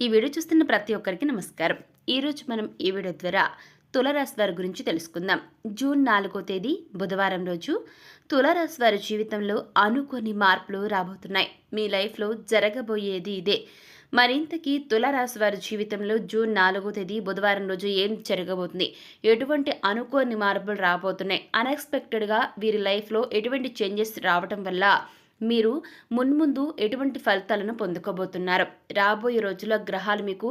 ఈ వీడియో చూస్తున్న ప్రతి ఒక్కరికి నమస్కారం. ఈరోజు మనం ఈ వీడియో ద్వారా తులరాశి వారి గురించి తెలుసుకుందాం. జూన్ నాలుగో తేదీ బుధవారం రోజు తులరాశి వారి జీవితంలో అనుకోని మార్పులు రాబోతున్నాయి. మీ లైఫ్లో జరగబోయేది ఇదే. మరింతకీ తులరాశి వారి జీవితంలో జూన్ నాలుగో తేదీ బుధవారం రోజు ఏం జరగబోతుంది? ఎటువంటి అనుకోని మార్పులు రాబోతున్నాయి? అన్ఎక్స్పెక్టెడ్గా వీరి లైఫ్లో ఎటువంటి చేంజెస్ రావటం వల్ల మీరు మున్ముందు ఎటువంటి ఫలితాలను పొందుకోబోతున్నారు? రాబోయే రోజుల్లో గ్రహాలు మీకు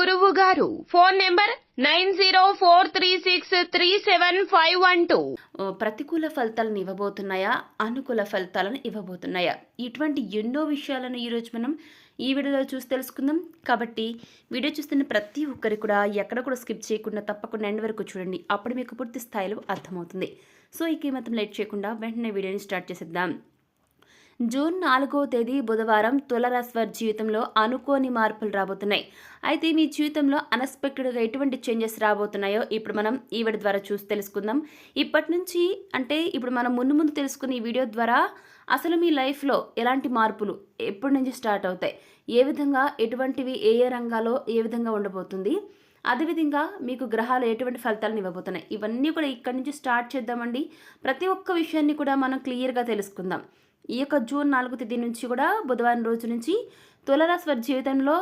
గురువు గారు phone number nine zero four three six three seven five one two. ప్రతికూల ఫలితాలను ఇవ్వబోతున్నాయా? అనుకూల ఫలితాలను ఇవ్వబోతున్నాయా? ఇటువంటి ఎన్నో విషయాలను ఈరోజు మనం ఈ వీడియోలో చూసి తెలుసుకుందాం. కాబట్టి వీడియో చూస్తున్న ప్రతి ఒక్కరి కూడా ఎక్కడ కూడా స్కిప్ చేయకుండా తప్పకుండా ఎండ్ వరకు చూడండి. అప్పుడు మీకు పూర్తి స్థాయిలో అర్థమవుతుంది. సో ఇక ఈ మాత్రం లేట్ చేయకుండా వెంటనే వీడియోని స్టార్ట్ చేసేద్దాం. జూన్ నాలుగో తేదీ బుధవారం తులరాశి జీవితంలో అనుకోని మార్పులు రాబోతున్నాయి. అయితే మీ జీవితంలో అన్ఎక్స్పెక్టెడ్గా ఎటువంటి చేంజెస్ రాబోతున్నాయో ఇప్పుడు మనం ఈవిడ ద్వారా చూసి తెలుసుకుందాం. ఇప్పటి నుంచి అంటే ఇప్పుడు మనం ముందు ముందు తెలుసుకున్న ఈ వీడియో ద్వారా అసలు మీ లైఫ్లో ఎలాంటి మార్పులు ఎప్పటి నుంచి స్టార్ట్ అవుతాయి? ఏ విధంగా ఎటువంటివి ఏ ఏ రంగాల్లో ఏ విధంగా ఉండబోతుంది? అదేవిధంగా మీకు గ్రహాలు ఎటువంటి ఫలితాలను ఇవ్వబోతున్నాయి? ఇవన్నీ కూడా ఇక్కడి నుంచి స్టార్ట్ చేద్దామండి. ప్రతి ఒక్క విషయాన్ని కూడా మనం క్లియర్గా తెలుసుకుందాం. ఈ యొక్క జూన్ నాలుగు తేదీ నుంచి కూడా బుధవారం రోజు నుంచి తులరాశి వారి జీవితంలో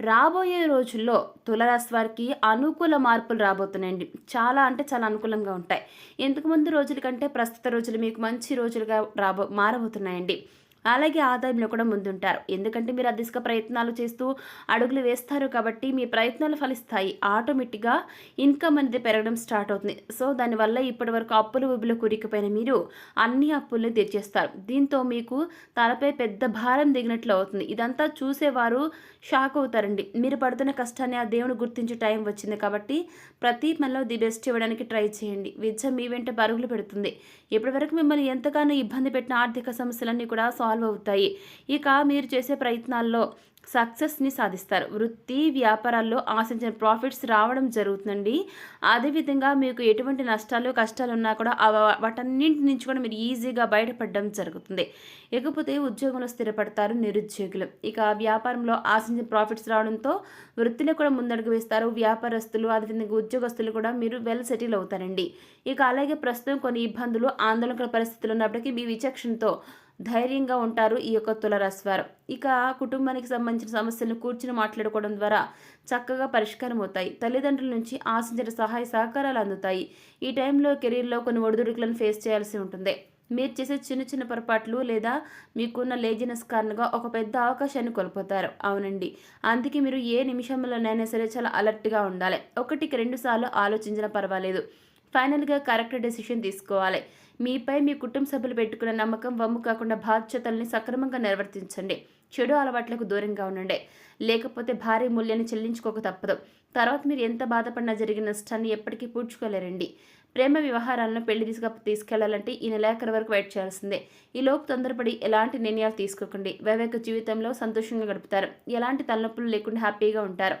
రాబోయే రోజుల్లో తులరాశి వారికి అనుకూల మార్పులు రాబోతున్నాయండి. చాలా అంటే చాలా అనుకూలంగా ఉంటాయి. ఇంతకుముందు రోజుల కంటే ప్రస్తుత రోజులు మీకు మంచి రోజులుగా రాబో మారబోతున్నాయండి. అలాగే ఆదాయంలో కూడా ముందుంటారు. ఎందుకంటే మీరు ఆ ప్రయత్నాలు చేస్తూ అడుగులు వేస్తారు కాబట్టి మీ ప్రయత్నాలు ఫలిస్తాయి. ఆటోమేటిక్గా ఇన్కమ్ అనేది పెరగడం స్టార్ట్ అవుతుంది. సో దానివల్ల ఇప్పటి వరకు అప్పులు ఉబ్బులు కురికిపోయిన మీరు అన్ని అప్పుల్ని తీర్చేస్తారు. దీంతో మీకు తలపై పెద్ద భారం దిగినట్లు అవుతుంది. ఇదంతా చూసేవారు షాక్ అవుతారండి. మీరు పడుతున్న కష్టాన్ని ఆ దేవుని గుర్తించే టైం వచ్చింది కాబట్టి ప్రతి మనలో ది బెస్ట్ ఇవ్వడానికి ట్రై చేయండి. విద్య మీ వెంట పరుగులు పెడుతుంది. ఇప్పటివరకు మిమ్మల్ని ఎంతగానో ఇబ్బంది పెట్టిన ఆర్థిక సమస్యలన్నీ కూడా సాల్వ్ అవుతాయి. ఇక మీరు చేసే ప్రయత్నాల్లో సక్సెస్ని సాధిస్తారు. వృత్తి వ్యాపారాల్లో ఆశించిన ప్రాఫిట్స్ రావడం జరుగుతుందండి. అదేవిధంగా మీకు ఎటువంటి నష్టాలు కష్టాలు ఉన్నా కూడా వాటన్నింటి నుంచి కూడా మీరు ఈజీగా బయటపడడం జరుగుతుంది. ఇకపోతే ఉద్యోగంలో స్థిరపడతారు నిరుద్యోగులు. ఇక వ్యాపారంలో ఆశించిన ప్రాఫిట్స్ రావడంతో వృత్తిలో కూడా ముందడుగు వేస్తారు. వ్యాపారస్తులు అదేవిధంగా ఉద్యోగస్తులు కూడా మీరు వెల్ సెటిల్ అవుతారండి. ఇక అలాగే ప్రస్తుతం కొన్ని ఇబ్బందులు ఆందోళనకర పరిస్థితులు ఉన్నప్పటికీ మీ విచక్షణతో ధైర్యంగా ఉంటారు ఈ యొక్క తులరాశి వారు ఇక కుటుంబానికి సంబంధించిన సమస్యలను కూర్చుని మాట్లాడుకోవడం ద్వారా చక్కగా పరిష్కారం అవుతాయి. తల్లిదండ్రుల నుంచి ఆశించిన సహాయ సహకారాలు అందుతాయి. ఈ టైంలో కెరీర్లో కొన్ని ఒడిదుడుకులను ఫేస్ చేయాల్సి ఉంటుంది. మీరు చేసే చిన్న చిన్న పొరపాట్లు లేదా మీకున్న లేజినెస్ కారణంగా ఒక పెద్ద అవకాశాన్ని కోల్పోతారు. అవునండి. అందుకే మీరు ఏ నిమిషంలోనైనా సరే చాలా అలర్ట్గా ఉండాలి. ఒకటికి రెండు సార్లు ఆలోచించినా పర్వాలేదు. ఫైనల్గా కరెక్ట్ డెసిషన్ తీసుకోవాలి. మీపై మీ కుటుంబ సభ్యులు పెట్టుకున్న నమ్మకం వమ్ము కాకుండా బాధ్యతల్ని సక్రమంగా నిర్వర్తించండి. చెడు అలవాట్లకు దూరంగా ఉండండి. లేకపోతే భారీ మూల్యాన్ని చెల్లించుకోక తప్పదు. తర్వాత మీరు ఎంత బాధపడినా జరిగిన నష్టాన్ని ఎప్పటికీ పూడ్చుకోలేరండి. ప్రేమ వ్యవహారాలను పెళ్ళి దిశగా తీసుకెళ్ళాలంటే ఈ నెలాఖరు వరకు వెయిట్ చేయాల్సిందే. ఈ లోపు తొందరపడి ఎలాంటి నిర్ణయాలు తీసుకోకండి. వైవాహిక జీవితంలో సంతోషంగా గడుపుతారు. ఎలాంటి తలనొప్పులు లేకుండా హ్యాపీగా ఉంటారు.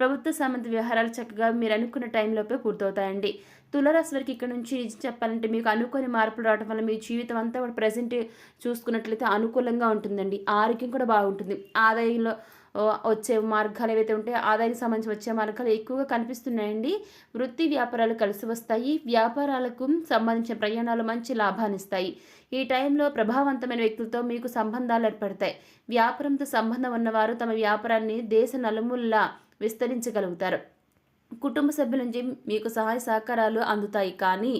ప్రభుత్వ సంబంధ వ్యవహారాలు చక్కగా మీరు అనుకున్న టైంలోపే పూర్తవుతాయండి. తులరాశి వారికి ఇక్కడ నుంచి చెప్పాలంటే మీకు అనుకోని మార్పులు రావడం వల్ల మీ జీవితం అంతా కూడా ప్రజెంట్ చూసుకున్నట్లయితే అనుకూలంగా ఉంటుందండి. ఆరోగ్యం కూడా బాగుంటుంది. ఆదాయంలో వచ్చే మార్గాలు ఏవైతే ఉంటాయో ఆదాయానికి సంబంధించి వచ్చే మార్గాలు ఎక్కువగా కనిపిస్తున్నాయండి. వృత్తి వ్యాపారాలు కలిసి వస్తాయి. వ్యాపారాలకు సంబంధించిన ప్రయాణాలు మంచి లాభాన్నిస్తాయి ఈ టైంలో ప్రభావవంతమైన వ్యక్తులతో మీకు సంబంధాలు ఏర్పడతాయి. వ్యాపారంతో సంబంధం ఉన్నవారు తమ వ్యాపారాన్ని దేశ నలుమూలలా విస్తరించగలుగుతారు. కుటుంబ సభ్యుల నుంచి మీకు సహాయ సహకారాలు అందుతాయి. కానీ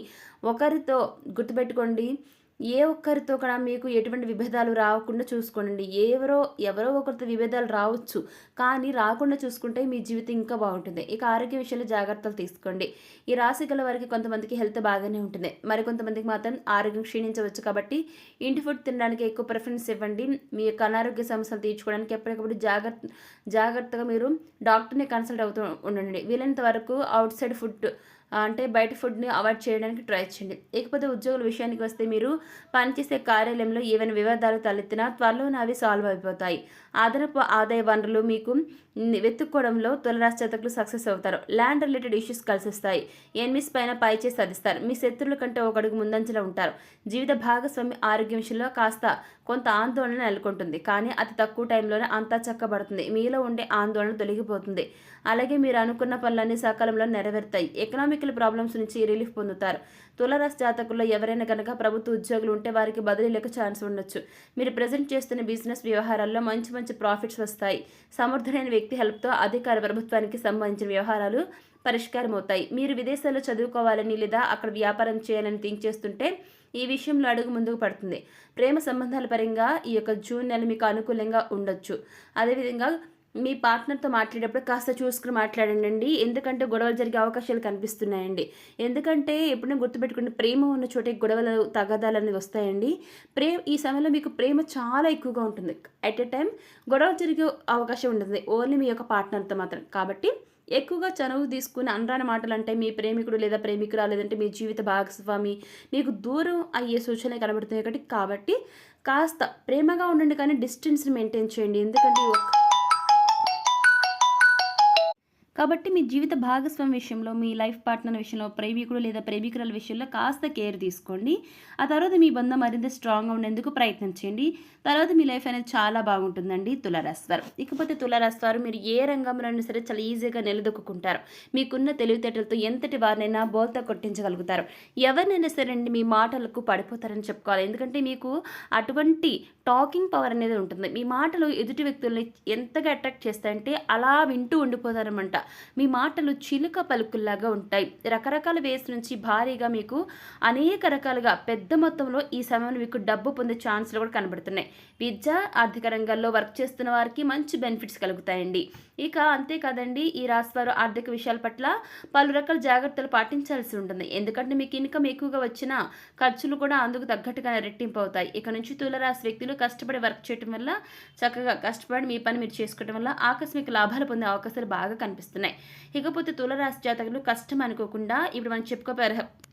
ఒకరితో గుర్తుపెట్టుకోండి. ఏ ఒక్కరితో కూడా మీకు ఎటువంటి విభేదాలు రాకుండా చూసుకోండి. ఎవరో ఎవరో ఒకరితో విభేదాలు రావచ్చు. కానీ రాకుండా చూసుకుంటే మీ జీవితం ఇంకా బాగుంటుంది. ఇక ఆరోగ్య విషయంలో జాగ్రత్తలు తీసుకోండి. ఈ రాశి గల వారికి కొంతమందికి హెల్త్ బాగానే ఉంటుంది. మరి కొంతమందికి మాత్రం ఆరోగ్యం క్షీణించవచ్చు కాబట్టి ఇంటి ఫుడ్ తినడానికి ఎక్కువ ప్రిఫరెన్స్ ఇవ్వండి. మీ యొక్క అనారోగ్య సమస్యలు తీర్చుకోవడానికి ఎప్పటికప్పుడు జాగ్రత్త జాగ్రత్తగా మీరు డాక్టర్ని కన్సల్ట్ అవుతూ ఉండండి. వీలైనంత వరకు అవుట్ సైడ్ ఫుడ్ అంటే బయట ఫుడ్ని అవాయిడ్ చేయడానికి ట్రై చేయండి. ఇకపోతే ఉద్యోగుల విషయానికి వస్తే మీరు పనిచేసే కార్యాలయంలో ఏవైనా వివాదాలు తలెత్తినా త్వరలోనే అవి సాల్వ్ అయిపోతాయి. అదనపు ఆదాయ వనరులు మీకు వెతుక్కోవడంలో తులరాశి జాతకులు సక్సెస్ అవుతారు. ల్యాండ్ రిలేటెడ్ ఇష్యూస్ కలిసి వస్తాయి ఎనిమిస్ పైన పై చేసి సాధిస్తారు. మీ శత్రువుల కంటే ఒక అడుగు ముందంజలో ఉంటారు. జీవిత భాగస్వామి ఆరోగ్య విషయంలో కాస్త కొంత ఆందోళన నెలకొంటుంది. కానీ అతి తక్కువ టైంలోనే అంతా చక్కబడుతుంది. మీలో ఉండే ఆందోళన తొలగిపోతుంది. అలాగే మీరు అనుకున్న పనులన్నీ సకాలంలో నెరవేరుతాయి. ఎకనామికల్ ప్రాబ్లమ్స్ నుంచి రిలీఫ్ పొందుతారు. తులరాశి జాతకుల్లో ఎవరైనా కనుక ప్రభుత్వ ఉద్యోగులు ఉంటే వారికి బదిలీ లేక ఛాన్స్ ఉండొచ్చు. మీరు ప్రజెంట్ చేస్తున్న బిజినెస్ వ్యవహారాల్లో మంచి మంచి ప్రాఫిట్స్ వస్తాయి. సమర్థుడైన వ్యక్తి వ్యక్తి హెల్ప్తో అధికార ప్రభుత్వానికి సంబంధించిన వ్యవహారాలు పరిష్కారం అవుతాయి మీరు విదేశాల్లో చదువుకోవాలని లేదా అక్కడ వ్యాపారం చేయాలని థింక్ చేస్తుంటే ఈ విషయంలో అడుగు ముందుకు పడుతుంది. ప్రేమ సంబంధాల పరంగా ఈ యొక్క జూన్ నెల మీకు అనుకూలంగా ఉండొచ్చు. అదేవిధంగా మీ పార్ట్నర్తో మాట్లాడేటప్పుడు కాస్త చూసుకుని మాట్లాడండి. ఎందుకంటే గొడవలు జరిగే అవకాశాలు కనిపిస్తున్నాయండి. ఎందుకంటే ఎప్పుడైనా గుర్తుపెట్టుకుంటే ప్రేమ ఉన్న చోటే గొడవలు తగదాలు అనేవి వస్తాయండి. ప్రేమ ఈ సమయంలో మీకు ప్రేమ చాలా ఎక్కువగా ఉంటుంది. అట్ ఎ టైం గొడవలు జరిగే అవకాశం ఉంటుంది. ఓన్లీ మీ యొక్క పార్ట్నర్తో మాత్రం. కాబట్టి ఎక్కువగా చనువు తీసుకుని అనరాని మాటలు అంటే మీ ప్రేమికుడు లేదా ప్రేమికురా లేదంటే మీ జీవిత భాగస్వామి మీకు దూరం అయ్యే సూచనలు కనబడుతుంది కాబట్టి కాబట్టి కాస్త ప్రేమగా ఉండండి కానీ డిస్టెన్స్ని మెయింటైన్ చేయండి. ఎందుకంటే కాబట్టి మీ జీవిత భాగస్వామి విషయంలో మీ లైఫ్ పార్ట్నర్ విషయంలో ప్రేమికుడు లేదా ప్రేమికురాల విషయంలో కాస్త కేర్ తీసుకోండి. ఆ తర్వాత మీ బంధం మరింత స్ట్రాంగ్గా ఉండేందుకు ప్రయత్నం చేయండి. తర్వాత మీ లైఫ్ అనేది చాలా బాగుంటుందండి తులరాశివారు. ఇకపోతే తులరాశివారు మీరు ఏ రంగంలో సరే చాలా ఈజీగా నిలదొక్కుంటారు మీకున్న తెలివితేటలతో ఎంతటి వారినైనా బోల్తా కొట్టించగలుగుతారు. ఎవరినైనా సరే అండి మీ మాటలకు పడిపోతారని చెప్పుకోవాలి. ఎందుకంటే మీకు అటువంటి టాకింగ్ పవర్ అనేది ఉంటుంది. మీ మాటలు ఎదుటి వ్యక్తుల్ని ఎంతగా అట్రాక్ట్ చేస్తాయంటే అలా వింటూ ఉండిపోతారనమాట మీ మాటలు చిలుక పలుకుల్లాగా ఉంటాయి. రకరకాల వేస్ నుంచి భారీగా మీకు అనేక రకాలుగా పెద్ద మొత్తంలో ఈ సమయంలో మీకు డబ్బు పొందే ఛాన్సులు కూడా కనబడుతున్నాయి. విద్య ఆర్థిక రంగాల్లో వర్క్ చేస్తున్న వారికి మంచి బెనిఫిట్స్ కలుగుతాయండి. ఇక అంతేకాదండి ఈ రాశివారు ఆర్థిక విషయాల పట్ల పలు రకాల జాగ్రత్తలు పాటించాల్సి ఉంటుంది. ఎందుకంటే మీకు ఇన్కమ్ ఎక్కువగా వచ్చిన ఖర్చులు కూడా అందుకు తగ్గట్టుగా రెట్టింపు అవుతాయి. ఇక నుంచి తులరాశి వ్యక్తులు కష్టపడి వర్క్ చేయడం వల్ల చక్కగా కష్టపడి మీ పని మీరు చేసుకోవడం వల్ల ఆకస్మిక లాభాలు పొందే అవకాశాలు బాగా కనిపిస్తున్నాయి. ఇకపోతే తులరాశి జాతకులు కష్టం అనుకోకుండా ఇప్పుడు మనం చెప్పుకో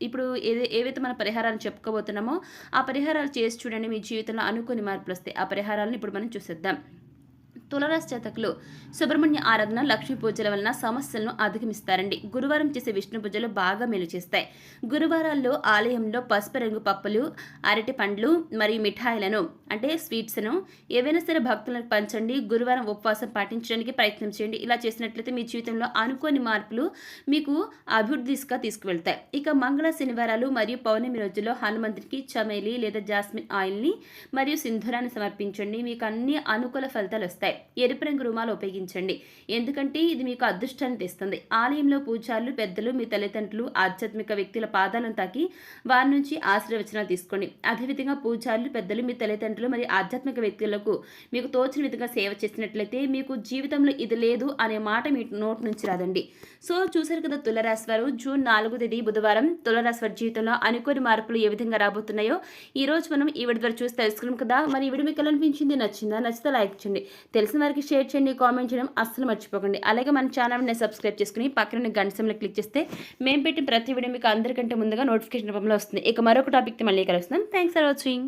ఇప్పుడు ఏది ఏవైతే మన పరిహారాలు చెప్పుకోబోతున్నామో ఆ పరిహారాలు చేసి చూడండి మీ జీవితంలో అనుకోని మార్పులు వస్తాయి. ఆ పరిహారాలను ఇప్పుడు మనం చూసేద్దాం. తులరాశి జాతకులు సుబ్రహ్మణ్య ఆరాధన లక్ష్మీ పూజల వలన సమస్యలను అధిగమిస్తారండి. గురువారం చేసే విష్ణు పూజలు బాగా మేలు చేస్తాయి. గురువారాల్లో ఆలయంలో పసుపు రంగు పప్పులు అరటి పండ్లు మరియు మిఠాయిలను అంటే స్వీట్స్ను ఏవైనా సరే భక్తులకు పంచండి. గురువారం ఉపవాసం పాటించడానికి ప్రయత్నం చేయండి. ఇలా చేసినట్లయితే మీ జీవితంలో అనుకోని మార్పులు మీకు అభివృద్ధి దిశగా తీసుకువెళ్తాయి. ఇక మంగళ శనివారాలు మరియు పౌర్ణమి రోజుల్లో హనుమంతుడికి చమేలి లేదా జాస్మిన్ ఆయిల్ని మరియు సింధూరాన్ని సమర్పించండి. మీకు అన్ని అనుకూల ఫలితాలు వస్తాయి. ఎరుపు రంగు రుమాలు ఉపయోగించండి. ఎందుకంటే ఇది మీకు అదృష్టాన్ని తెస్తుంది. ఆలయంలో పూజారులు పెద్దలు మీ తల్లిదండ్రులు ఆధ్యాత్మిక వ్యక్తుల పాదాలను తాకి వారి నుంచి ఆశీర్వచనాలు తీసుకోండి. అదేవిధంగా పూజారులు పెద్దలు మీ తల్లిదండ్రులు మరియు ఆధ్యాత్మిక వ్యక్తులకు మీకు తోచిన విధంగా సేవ చేసినట్లయితే మీకు జీవితంలో ఇది లేదు అనే మాట మీ నోటి నుంచి రాదండి. సో చూసారు కదా తులరాశి వారు జూన్ నాలుగో తేదీ బుధవారం తులరాశి వారి జీవితంలో అనుకోని మార్పులు ఏ విధంగా రాబోతున్నాయో ఈ రోజు మనం ఈ వీడియో ద్వారా చూసి తెలుసుకున్నాం కదా. మరి ఈ వీడియో మీకు ఎలా అనిపించింది? నచ్చిందా? నచ్చితే లైక్ చేయండి. తెలిసిన వారికి షేర్ చేయండి కామెంట్ చేయడం అస్సలు మర్చిపోకండి. అలాగే మన ఛానల్ని సబ్స్క్రైబ్ చేసుకుని పక్కన గంటసంలో క్లిక్ చేస్తే మేము పెట్టిన ప్రతి వీడియో మీకు అందరికంటే ముందుగా నోటిఫికేషన్ రూపంలో వస్తుంది. ఇక మరొక టాపిక్తో మళ్ళీ కలుస్తాం. Thanks for watching.